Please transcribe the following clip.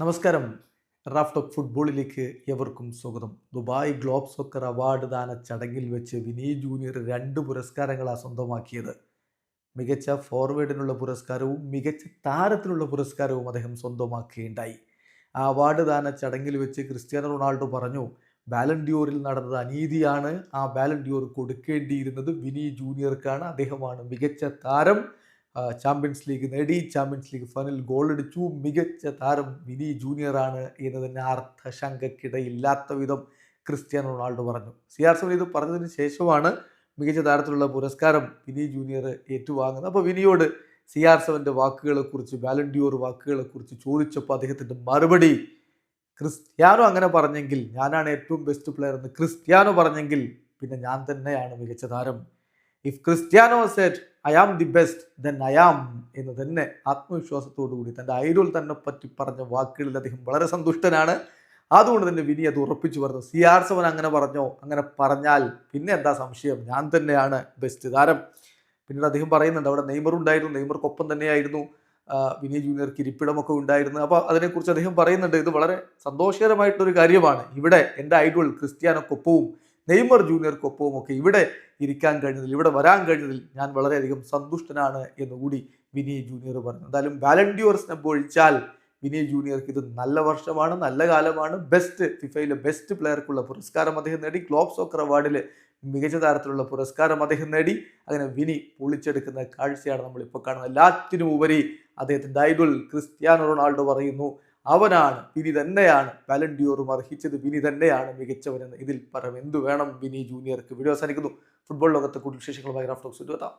നമസ്കാരം. Raf talk ഫുട്ബോളിലേക്ക് എവർക്കും സ്വാഗതം. ദുബായ് ഗ്ലോബ് സോക്കർ അവാർഡ് ദാന ചടങ്ങിൽ വെച്ച് വിനീത് ജൂനിയർ രണ്ട് പുരസ്കാരങ്ങളാണ് സ്വന്തമാക്കിയത്. മികച്ച ഫോർവേഡിനുള്ള പുരസ്കാരവും മികച്ച താരത്തിനുള്ള പുരസ്കാരവും അദ്ദേഹം സ്വന്തമാക്കുകയുണ്ടായി. ആ അവാർഡ് ദാന ചടങ്ങിൽ വെച്ച് ക്രിസ്ത്യാനോ റൊണാൾഡോ പറഞ്ഞു ബാലൻഡിയോറിൽ നടന്നത് അനീതിയാണ്. ആ ബാലൻഡിയോർ കൊടുക്കേണ്ടിയിരുന്നത് വിനി ജൂനിയർക്കാണ്. അദ്ദേഹമാണ് മികച്ച താരം. ചാമ്പ്യൻസ് ലീഗ് നേടി ചാമ്പ്യൻസ് ലീഗ് ഫൈനൽ ഗോൾ അടിച്ചു. മികച്ച താരം വിനി ജൂനിയറാണ് എന്നതിന് അർത്ഥശങ്കക്കിടയില്ലാത്ത വിധം ക്രിസ്ത്യാനോ റൊണാൾഡോ പറഞ്ഞു. സി ആർ സെവൻ ഇത് പറഞ്ഞതിന് ശേഷമാണ് മികച്ച താരത്തിലുള്ള പുരസ്കാരം വിനി ജൂനിയർ ഏറ്റുവാങ്ങുന്നത്. അപ്പോൾ വിനിയോട് സി ആർ സെവന്റെ വാക്കുകളെക്കുറിച്ച് വാലണ്ടിയോർ വാക്കുകളെക്കുറിച്ച് ചോദിച്ചപ്പോൾ അദ്ദേഹത്തിന്റെ മറുപടി ക്രിസ്ത്യാനോ അങ്ങനെ പറഞ്ഞെങ്കിൽ ഞാനാണ് ഏറ്റവും ബെസ്റ്റ് പ്ലെയർ എന്ന് ക്രിസ്ത്യാനോ പറഞ്ഞെങ്കിൽ പിന്നെ ഞാൻ തന്നെയാണ് മികച്ച താരം. If Cristiano said I am the best then I am എന്ന് തന്നെ ആത്മവിശ്വാസത്തോടു കൂടി തന്റെ ഐഡോൾ തന്നെ പറ്റി പറഞ്ഞ വാക്കുകളിൽ അദ്ദേഹം വളരെ സന്തുഷ്ടനാണ്. അതുകൊണ്ട് തന്നെ വിനി അത് ഉറപ്പിച്ചു പറഞ്ഞു. സി ആർ സെവൻ അങ്ങനെ പറഞ്ഞോ അങ്ങനെ പറഞ്ഞാൽ പിന്നെ എന്താ സംശയം? ഞാൻ തന്നെയാണ് ബെസ്റ്റ് താരം. പിന്നീട് അദ്ദേഹം പറയുന്നുണ്ട് അവിടെ നെയ്മർ ഉണ്ടായിരുന്നു നെയ്മർക്കൊപ്പം തന്നെയായിരുന്നു ആ, വിനി ജൂനിയർക്ക് ഇരിപ്പിടമൊക്കെ ഉണ്ടായിരുന്നു. അപ്പോൾ അതിനെക്കുറിച്ച് അദ്ദേഹം പറയുന്നുണ്ട് ഇത് വളരെ സന്തോഷകരമായിട്ടൊരു കാര്യമാണ്. ഇവിടെ എന്റെ ഐഡോൾ ക്രിസ്ത്യാനൊക്കൊപ്പവും നെയ്മർ ജൂനിയർക്കൊപ്പവും ഒക്കെ ഇവിടെ ഇരിക്കാൻ കഴിഞ്ഞതിൽ ഇവിടെ വരാൻ കഴിഞ്ഞതിൽ ഞാൻ വളരെയധികം സന്തുഷ്ടനാണ് എന്നുകൂടി വിനി ജൂനിയർ പറഞ്ഞു. എന്തായാലും വാലണ്ടിയോർ സ്നബ് ഒഴിച്ചാൽ വിനി ജൂനിയർക്ക് ഇത് നല്ല വർഷമാണ് നല്ല കാലമാണ്. ബെസ്റ്റ് ഫിഫയിലെ ബെസ്റ്റ് പ്ലെയർക്കുള്ള പുരസ്കാരം അദ്ദേഹം നേടി. ഗ്ലോബ് സോക്കർ അവാർഡിൽ മികച്ച താരത്തിലുള്ള പുരസ്കാരം അദ്ദേഹം നേടി. അങ്ങനെ വിനി പൊളിച്ചെടുക്കുന്ന കാഴ്ചയാണ് നമ്മളിപ്പോൾ കാണുന്നത്. എല്ലാത്തിനും ഉപരി അദ്ദേഹത്തിന്റെ ഐഡൽ ക്രിസ്ത്യാനോ റൊണാൾഡോ പറയുന്നു. അവനാണ് വിനി തന്നെയാണ്. വാലന്റിയോറും അർഹിച്ചത് വിനി തന്നെയാണ് മികച്ചവനെന്ന് ഇതിൽ പരം എന്തു വേണം വിനി ജൂനിയർക്ക്? വീഡിയോ അവസാനിക്കുന്നു. ഫുട്ബോൾ ലോകത്തെ കൂടുതൽ വിശേഷങ്ങളുമായി റാഫ്റ്റോക്സ് എത്താം